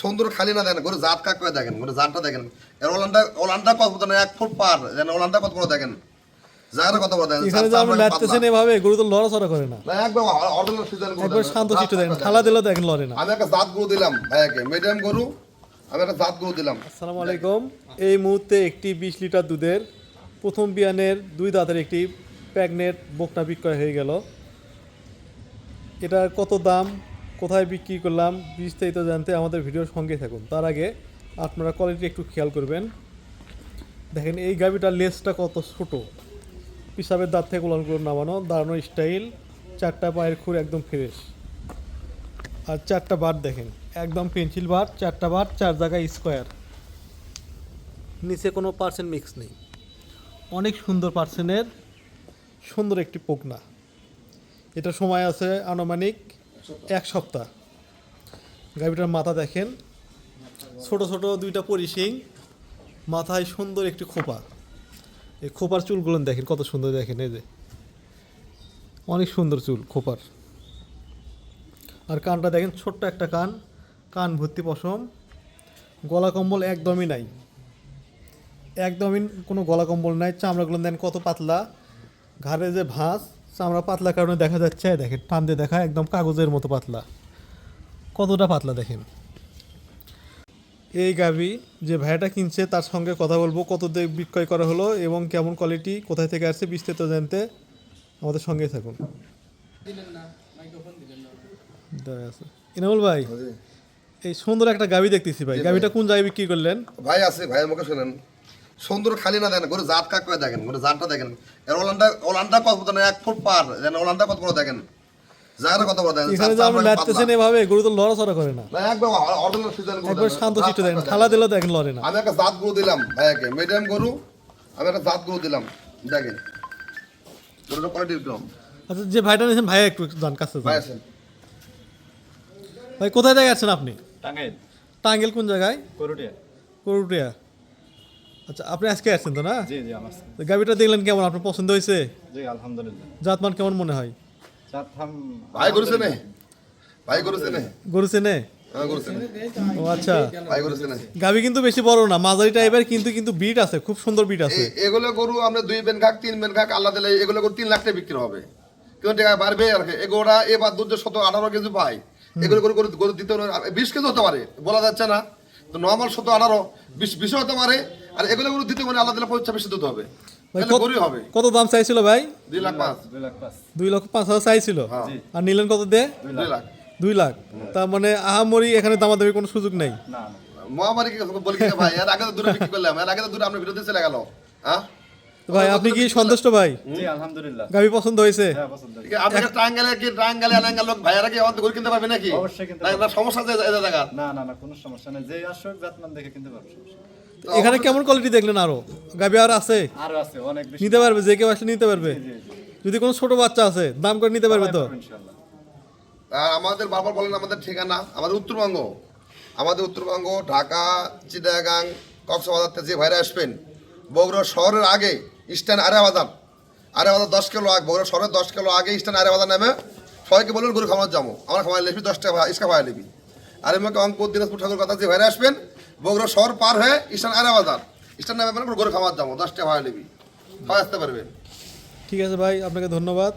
সুন্দর খালি না দেখেন গরু জাত কাক করে দেখেন গরু জাতটা দেখেন। এর ওলানটা ওলানটা কত বড় এক ফুট পার যেন ওলানটা কত বড় দেখেন। জায়গাটা কত বড় দেখেন এখানে আপনি লাগতেছেন এভাবে গরু তো লড়াচড়া করে না। না একদম অর্ডিনাল সিজন গরু একবার। শান্ত শিষ্ট দেখেন ঠালা দিলেও দেখেন। লড়ে না। আমি একটা জাত গরু দিলাম ভাইয়াকে মিডিয়াম গরু আমি একটা জাত গরু দিলাম। আসসালামু আলাইকুম। এই মুহূর্তে একটি বিশ লিটার দুধের প্রথম বিয়ানের দুই দাঁতের একটি প্যাগনেট বকনা বিক্রয় হয়ে গেল। এটার কত দাম? কোথায় বিক্রি করলাম, বিস্তারিত জানতে আমাদের ভিডিওর সঙ্গে থাকুন। তার আগে আপনারা কোয়ালিটি একটু খেয়াল করবেন। দেখেন, এই গাভিটার লেসটা কত ছোট। পিসাবের দাঁত থেকে উলান করে নামানো, দাঁড়ানো স্টাইল চারটা পায়ের খুর একদম ফ্রেশ আর চারটা বার দেখেন, একদম পেন্সিল বার চারটা বার, চার জায়গায় স্কোয়ার নিচে কোনো পার্সেন্ট মিক্স নেই। অনেক সুন্দর পার্সেন্টের সুন্দর একটি পোকনা। এটা সময় আছে আনুমানিক এক সপ্তাহ। গাভিটার মাথা দেখেন। ছোট ছোট দুইটা পরিশিং মাথায় সুন্দর একটি খোপা। এই খোপার চুলগুলো দেখেন, কত সুন্দর দেখেন, এই যে। অনেক সুন্দর চুল খোপার। আর কানটা দেখেন, ছোট্ট একটা কান কান ভর্তি পশম। গলা কম্বল একদমই নাই। একদমই কোনো গলা কম্বল নাই, চামড়াগুলো দেন কত পাতলা। ঘাড়ে যে ভাঁজ চামড়া পাতলা কারণে দেখা যাচ্ছে দেখেন টান দিয়ে দেখা একদম কাগজের মতো পাতলা। কতটা পাতলা দেখেন। এই গাভি যে ভাইয়াটা কিনছে তার সঙ্গে কথা বলব কত দিয়ে বিক্রয় করা হলো এবং কেমন কোয়ালিটি কোথায় থেকে আসছে বিস্তারিত জানতে আমাদের সঙ্গে থাকুন। ইনামুল ভাই এই সুন্দর একটা গাভি দেখতেছি ভাই। গাভিটা কোন জায়গায় বিক্রি করলেন? ভাই আছে ভাইয়ের মুখে শোনেন। সুন্দর খালি না দেখেন গরু জাত কাক দেখেন গরু জাতটা দেখেন। এর ওলানটা ওলানটা কত বড় এক ফুট পার যেন ওলানটা কত বড় দেখেন। জায়গাটা কত বড় দেখেন এখানে যে আপনি আমরা লাগতেছেন। এভাবে গরু তো লড়াচড়া করে না। না একদম অর্ডিনাল সিজন গরু একবার শান্ত কাক দেখেন ঠালা দিলেও দেখেন লড়ে না। আমি একটা জাত গরু দিলাম ভাইয়াকে মিডিয়াম গরু আমি একটা জাত গরু দিলাম দেখেন। গরুটা কোয়ালিটি কম আচ্ছা যে ভাইটা নিয়েছেন ভাই একটু যান কাছে যান। ভাই আছেন ভাই কোথায় থেকে আসছেন আপনি? টাঙ্গাইল। টাঙ্গেল কোন জায়গায়? করুটিয়া। করুটিয়া। আচ্ছা আপনি আজকে আসছেন তো না? জি জি আমার তো দেখলেন কেমন? আপনার পছন্দ হয়েছে? জি আলহামদুলিল্লাহ। জাতমান কেমন মনে হয়? চাথাম ভাই গরু চেনে ভাই গরু চেনে গরু চেনে ও আচ্ছা। গাভি কিন্তু বেশি বড় না মাঝারি টাইপের কিন্তু কিন্তু বিট আছে খুব সুন্দর বিট আছে। এগুলো গরু আমরা দুই বেন খাক তিন বেন খাক আল্লাহ দিলে এগুলো গরু তিন লাখ টাকা বিক্রি হবে। কিন্তু টাকা বাড়বে আর কি। এগুলোরা এবার দুধ শত আঠারো কেজি পাই এগুলো গরু গরু গরু দিতে বিশ কেজি হতে পারে বলা যাচ্ছে না। নর্মাল শত আনারও বিশ হতে পারে। আর এগুলো কোনো দিতে মানে আল্লাহ দিলে বেশি দিতে হবে। কত- গরুই হবে। কত দাম চাইছিল ভাই? দুই লাখ পাঁচ। দুই লক্ষ হাজার চাইছিল? হ্যাঁ। আর নিলেন কত দে দুই লাখ। দুই লাখ। তার মানে আহামরি এখানে দামাদামি কোনো সুযোগ নেই। মহামারী বলি ভাই এর আগে তো দূরে বিক্রি করলাম এর আগে তো দূরে আমরা বিরুদ্ধে চলে গেল। হ্যাঁ? ভাই আপনি কি সন্তুষ্ট ভাই? জি আলহামদুলিল্লাহ। গাভি পছন্দ হয়েছে? হ্যাঁ পছন্দ কি আপনাকে টাঙ্গালে কি টাঙ্গালে আনাঙ্গাল লোক ভাইয়ারা কি আমাদের গরু কিনতে পারবে নাকি? অবশ্যই কিনতে না, না, সমস্যা আছে এদের জায়গা না না না কোনো সমস্যা নেই। যে আসুক জাতমান দেখে কিনতে পারবে এখানে কেমন কোয়ালিটি দেখলেন আরও? গাভি আর আছে? আরও আছে অনেক বেশি। নিতে পারবে যে কেউ আসলে নিতে পারবে। জি জি যদি কোনো ছোট বাচ্চা আছে দাম করে নিতে পারবে তো? আর আমাদের বাবা বলেন আমাদের ঠিকানা আমাদের উত্তরবঙ্গ। আমাদের উত্তরবঙ্গ ঢাকা চিটাগাং কক্সবাজার থেকে যে ভাইরা আসবেন বগুড়া শহরের আগে স্ট্যান্ড আরে বাজার আরে বাজার দশ কিলো আগে, বগুড়া শহরের দশ কিলো আগে ইস্টান আরে বাজার নামে। সবাইকে বলুন গরু খামার যাব আমার খামার লিখবি দশ টাকা ইস্কা ভাড়া লিখবি আর আমাকে অঙ্কুর দিনাজপুর ঠাকুর কথা যে ভাইরা আসবেন, বগুড়া শহর পার হয়ে ইস্টান আরে বাজার ইস্টান নামে গরু খামার যাব দশ টাকা ভাড়া লিখবি সবাই আসতে পারবেন। ঠিক আছে ভাই, আপনাকে ধন্যবাদ।